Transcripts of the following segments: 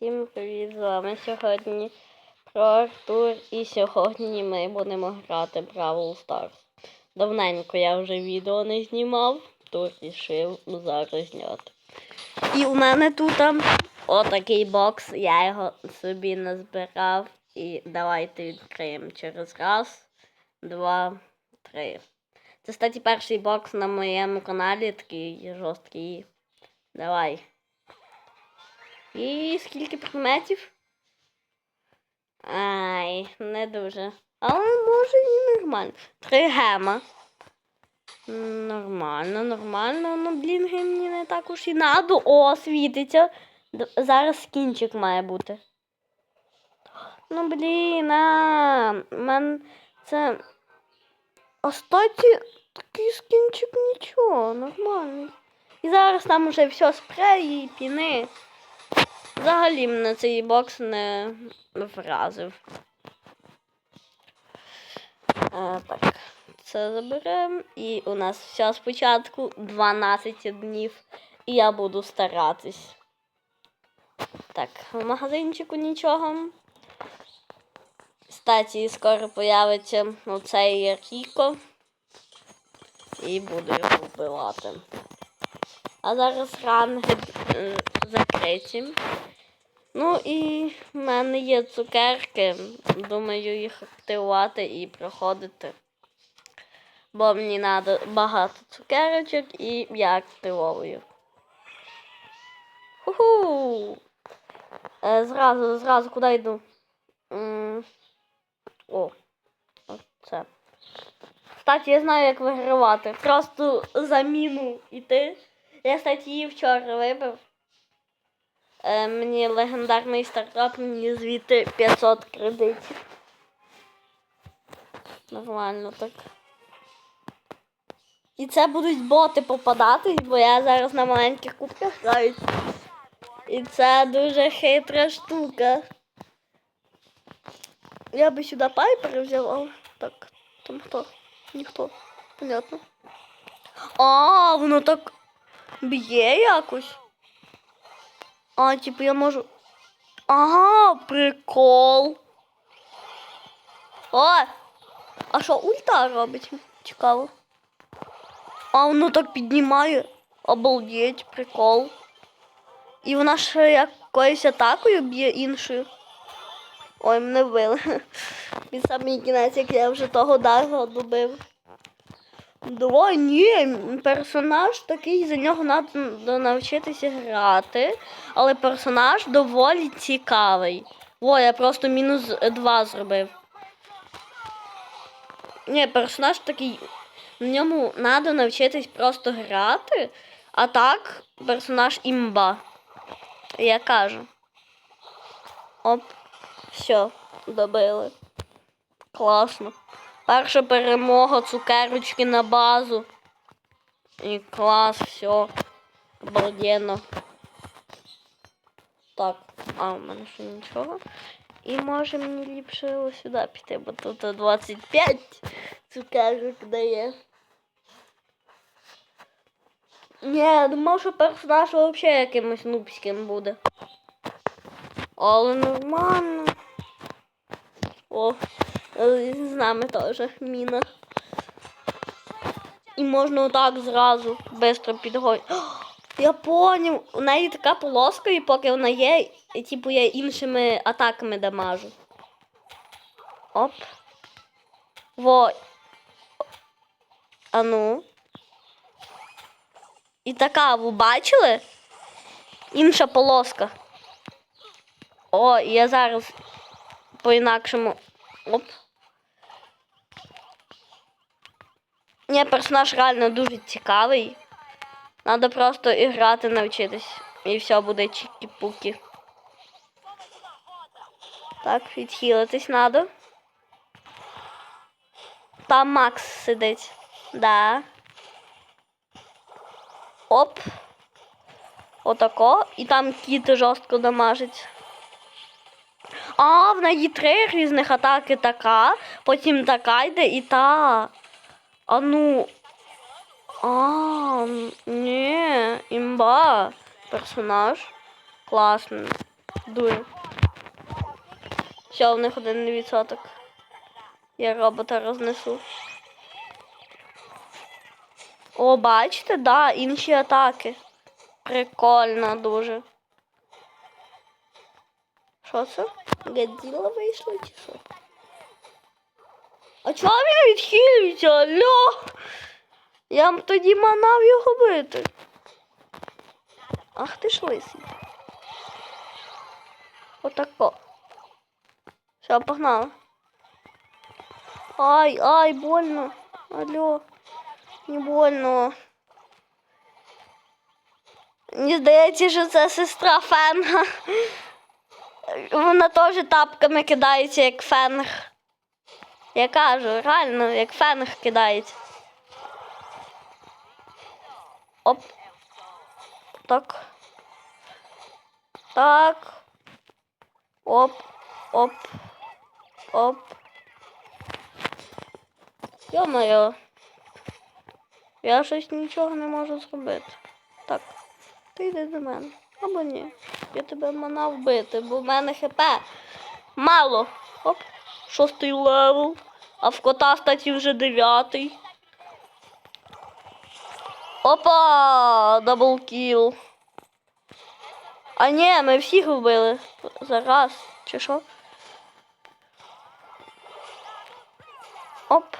Всім привіт, з вами сьогодні про Артур і сьогодні ми будемо грати Бравл Stars. Давненько я вже відео не знімав, то рішив зараз зняти. І у мене тут отакий бокс, я його собі назбирав. І давайте відкриємо через раз, два, три. Це, кстати, перший бокс на моєму каналі, такий жорсткий. Давай. І скільки предметів? Ай, не дуже. Але може і нормально. Три гема. Нормально, нормально. Ну, блін, мені не так уж і надо. О, світиться. Зараз скінчик має бути. Ну, блін, а, мен це. Остаті такий скінчик нічого, нормальний. І зараз там уже все спреї піни. Взагалі мене цей бокс не вразив. Е, так, це заберемо. І у нас все спочатку 12 днів. І я буду старатись. Так, в магазинчику нічого. Кстати, скоро появиться оцей Ріко. І буду його вбивати. А зараз ранги закриті. Ну і в мене є цукерки. Думаю, їх активувати і проходити. Бо мені треба багато цукерочок і я активовую. Ху-ху! Е, зразу, зразу куди йду? М, О, оце. Кстати, я знаю, як вигравати. Просто заміну йти. Я, кстати, її вчора вибив. Е, мені легендарний стартап, мені звідти 500 кредитів. Нормально так. І це будуть боти попадати, бо я зараз на маленьких кубках граю. І це дуже хитра штука. Я би сюди пайпер взяв, але так, там хто? Ніхто. Понятно. А, воно так б'є якось. А, типу я можу. Ага, прикол. О! А що ульта робить? Цікаво. А воно так піднімає. Обалдеть, прикол. І вона ще якоюсь атакою б'є іншою. Ой, мене вбили. Під самий кінець, як я вже того дарго добив. Давай, ні, персонаж такий, за нього треба навчитися грати, але персонаж доволі цікавий. О, я просто мінус 2 зробив. Ні, персонаж такий, на ньому треба навчитись просто грати, а так персонаж імба. Я кажу. Оп, все, добили. Класно. Перша перемога, цукерочки на базу. І клас, все. Обалденно. Так, а в мене ще нічого. І може мені ліпше сюди піти, бо тут 25 цукерок дає. Ні, думав, що персонаж взагалі якимось нубським буде. Але нормально. О, з нами теж міна. І можна отак зразу швидко підгонити. Я поняв, у неї така полоска, і поки вона є, і, типу я іншими атаками дамажу. Оп. Во. А ну. І така, ви бачили? Інша полоска. О, я зараз по-інакшому. Оп. Ні, персонаж реально дуже цікавий. Надо просто і грати навчитись. І все буде чікі-пукі. Так, відхилитись надо. Там Макс сидить. Да. Оп. Отако. І там кіт жорстко дамажить. А, в неї три різних атаки така, потім така йде і та. А ну. А, ні, імба. Персонаж. Класний. Дуже. Все, в них один відсоток. Я робота рознесу. О, бачите, да, інші атаки. Прикольно дуже. Що це? Годзilla вийшла чи що? А чого він відхилюється? Алло? Я б тоді манав його бити. Ах ти ж лисий. Отако. Все, погнали. Ай, ай, больно. Алло. Не больно. Мені здається, що це сестра Фенга. Вона теж тапками кидається, як фенг. Я кажу, реально, як фенг кидається. Оп. Так. Так. Оп. Оп. Оп. Йо-моє. Я щось нічого не можу зробити. Так. Ти йди до мене. Або ні. Я тебе манав вбити, бо в мене хп мало. Оп. Шостий левел. А в кота статі вже дев'ятий. Опа! Даблкіл. А ні, ми всіх вбили. Зараз. Чи що? Оп.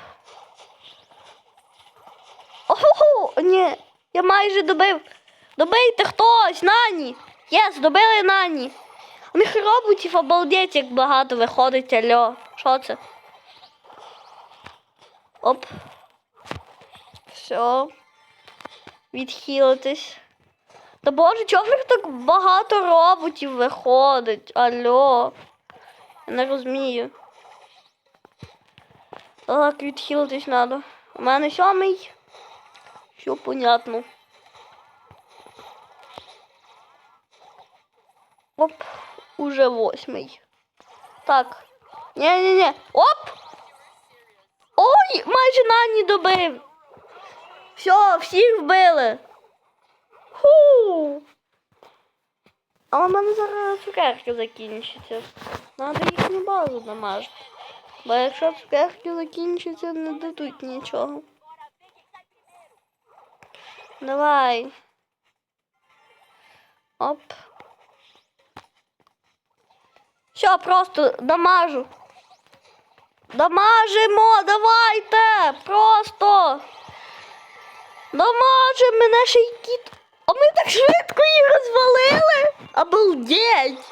Ого! Ні, я майже добив. Добийте хтось, нані. Єс, добили нані. У них роботів обалдеть, як багато виходить, альо. Що це? Оп. Все. Відхилитись. Та боже, чого в них так багато роботів виходить? Алло. Я не розумію. Так, відхилитись треба. У мене сьомий. Все понятно. Оп, уже восьмий. Так. Ні-ні-ні. Оп! Ой, майже нані добив. Все, всіх вбили. Ху. Але в мене зараз цукерки закінчаться. Надо їхню базу намажити. Бо якщо цукерки закінчаться, не дадуть нічого. Давай. Оп. Все, просто дамажу. Дамажимо, давайте! Просто! Дамажимо мене ще й кіт. А ми так швидко їх розвалили! Обалдеть!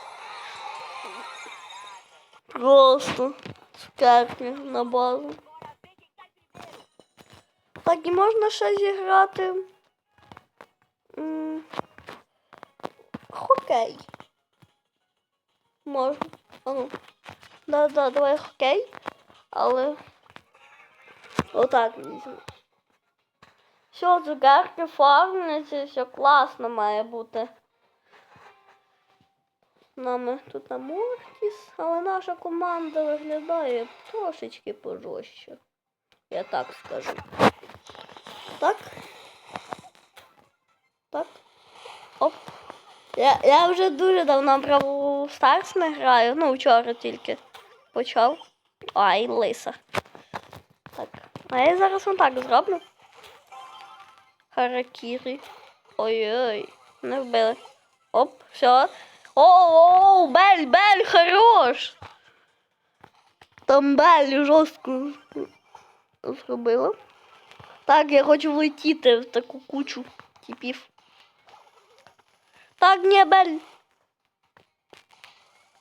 Просто цукерки на базу. Так, і можна ще зіграти. Хокей. Можна. А ну. Да, да, давай хокей. Але. Отак візьму. Все, цукерки фармляться, все класно має бути. Нами тут на Мортіс, але наша команда виглядає трошечки пожорстче. Я так скажу. Так. Я, я вже дуже давно Бравл Старс не граю. Ну, вчора тільки почав. Ай, лиса. Так. А я зараз вам так зроблю. Харакірі. Ой-ой. Не вбили. Оп, все. О-о-о, Бель, Бель, хорош. Там Бель жорстко зробила. Так, я хочу влетіти в таку кучу типів. Так, ні, Бель.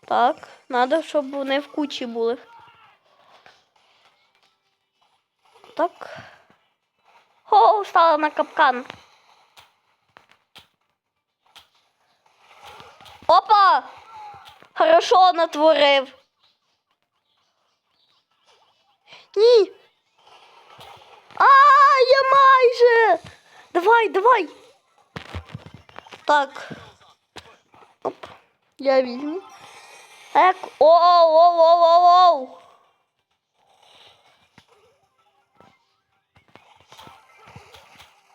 Так, треба, щоб вони в кучі були. Так. О, стала на капкан. Опа! Хорошо натворив. Ні. А, я майже. Давай, давай. Так. Я візьму. Так. Оу, оу, оу, оу, оу.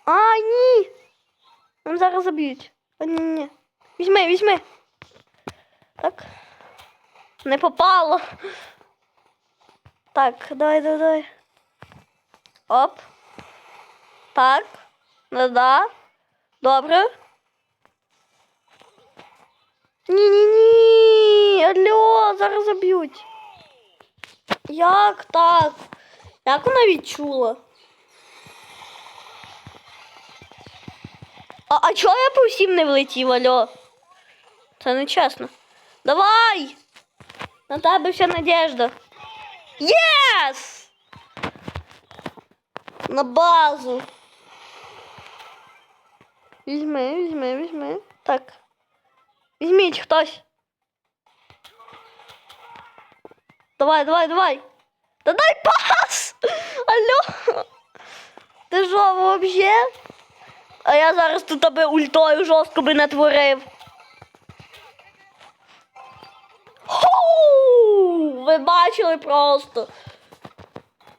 А, ні. Нам зараз заб'ють. А, ні, ні. Візьми, візьми. Так. Не попало. Так, давай, давай, давай. Оп. Так. Ну да. Добре. Ні-ні-ні. Алло, зараз заб'ють. Як так? Як вона відчула? А, а чого я по всім не влетів, алло? Це не чесно. Давай! На тебе вся надежда. Єс! На базу. Візьми, візьми, візьми. Так. Візьміть хтось. Давай, давай, давай. Та дай пас! Алло! Ти що, вообще? А я зараз тут тебе ультою жорстко би натворив. Хоу! Ви бачили просто.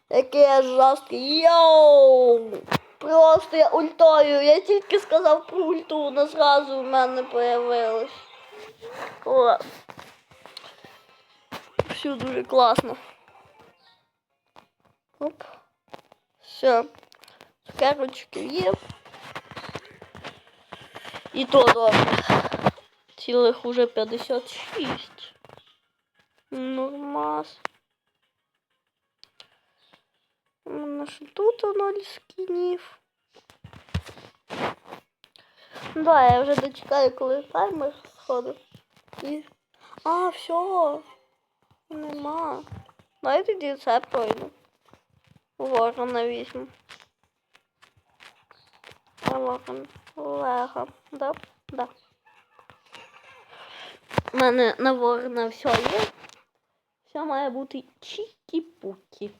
Який я жорсткий. Йоу! Просто я ультою. Я тільки сказав про ульту, вона зразу в мене появилась. Клас. Все дуже класно. Оп. Все. Цукерочки є. І то добре. Цілих уже 56. Нормас. У мене ж тут ноль скінів. Ну Да, я вже дочекаю, коли таймер сходить. І... А, все. Нема. Дай тоді це пройду. Ворона візьму. А ворон. Лего. Да? Да. У мене на ворона все є. Все має бути чікі-пукі.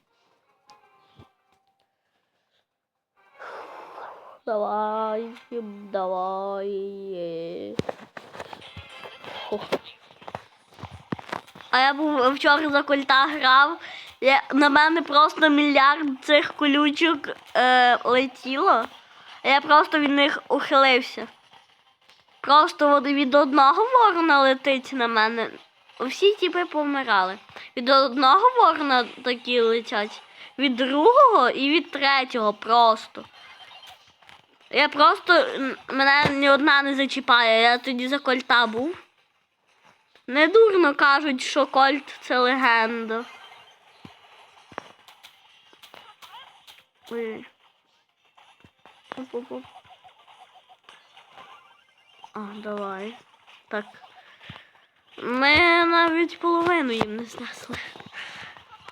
Давай, давай. Фух. А я був вчора за кольта грав. Я, на мене просто мільярд цих колючок е, летіло. А Я просто від них ухилився. Просто от від одного ворона летить на мене. Всі тіпи помирали. Від одного ворона такі летять, від другого і від третього просто. Я просто мене ні одна не зачіпає, я тоді за кольта був. Не дурно кажуть, що Кольт це легенда. Ой. А, давай. Так. Ми навіть половину їм не знесли.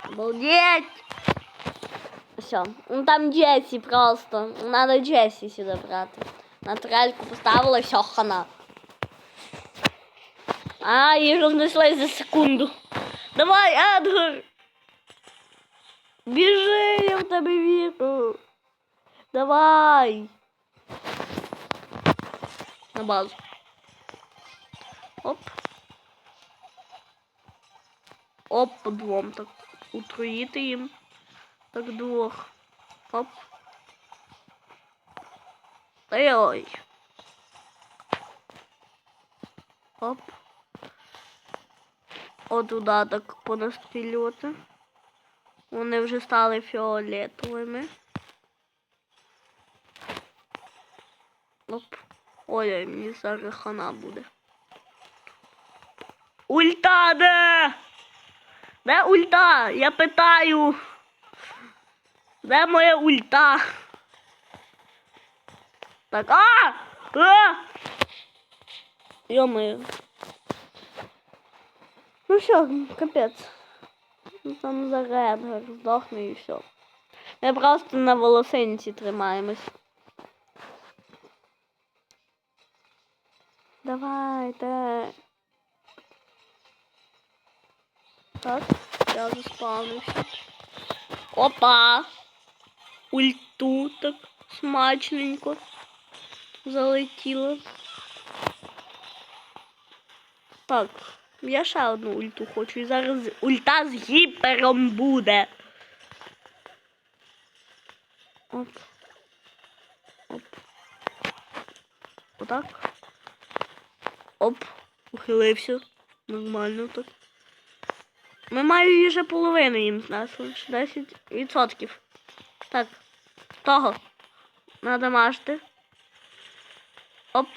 Обалдеть! Все. Ну там Джесі просто. Надо Джесі сюди брати. На трельку поставила, все, хана. А, її рознесли за секунду. Давай, Едгар! Біжи, я в тебе вірю. Давай. На базу. Оп. Оп, по двом так. Утроїти їм. Так двох. Оп. Ой-ой. Оп. От туди так понастрілювати. Вони вже стали фіолетовими. Оп. Ой, мені зараз хана буде. Ульта де? Де ульта? Я питаю. Де моя ульта? Так, а! А! Ё-моё. Ну все, капець. Ну, Там зараз Едгар здохне і все. Ми просто на волосинці тримаємось. Давайте. Так, я заспавнився. Опа! Ульту так смачненько залетіло. Так, Я ще одну ульту хочу. І зараз ульта з гіпером буде. Оп. Оп. Отак. Оп. Ухилився. Нормально так. Ми майже вже половину їм знесли. ще 10%. Так. Того. Надо мажти. Оп.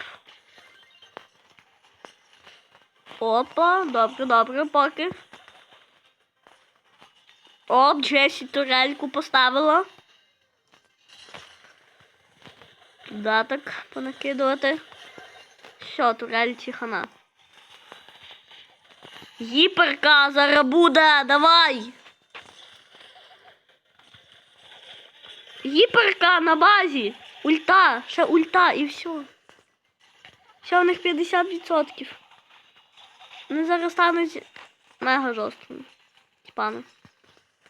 Опа, добре, добре, поки. Оп, Джесі турельку поставила. Туди так понакидувати. Що, турельці хана. Гіперка зараз буде, давай. Гіперка на базі. Ульта, ще ульта і все. Ще у них 50%. Вони зараз стануть мега жорсткими. Тіпами.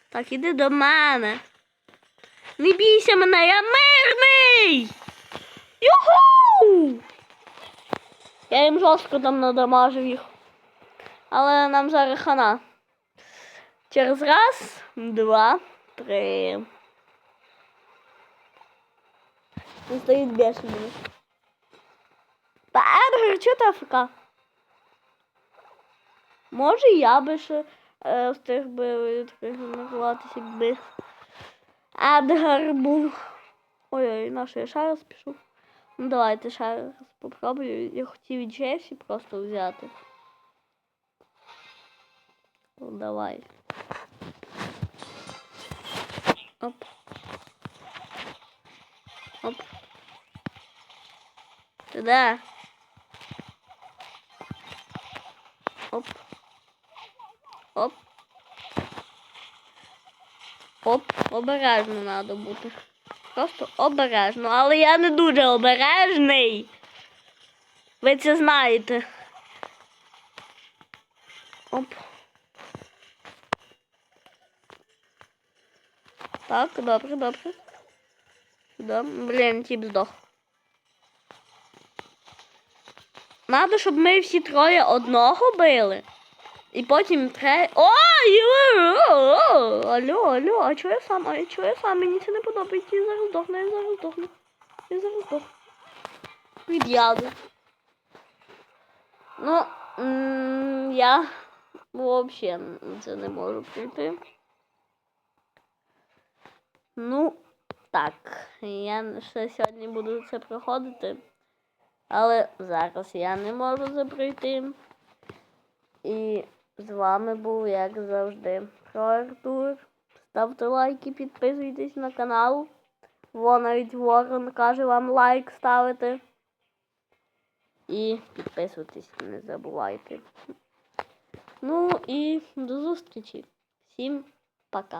Так, іди до мене. Не бійся мене, я мирний! Юху! Я їм жорстко там надамажив їх. Але нам зараз хана. Через раз, два, три. Він стоїть бешений. Та Едгар, чого ти АФК? Може я би ще е, встиг би відрегенеруватися, якби Едгар був. Ой-ой, на що я ще раз пішов. Ну давайте ще раз попробую. Я хотів Джесі просто взяти. Ну, давай. Оп. Оп. Ти де? Оп. Оп. Оп, обережно треба бути. Просто обережно. Але я не дуже обережний. Ви це знаєте. Оп. Так, добре, добре. Да, блін, тіп здох. Надо, щоб ми всі троє одного били. І потім тре. О! Алло, алло, а чого я сам? А чого я сам? Мені це не подобається. Я зараз здохну, я зараз здохну. Я зараз здохну. Від яду. Ну, я взагалі це не можу прийти. Ну, так. Я ще сьогодні буду це проходити. Але зараз я не можу це пройти. І з вами був, як завжди, про Артур. Ставте лайки, підписуйтесь на канал. Во навіть Ворон каже вам лайк ставити. І підписуйтесь, не забувайте. Ну і до зустрічі. Всім пока.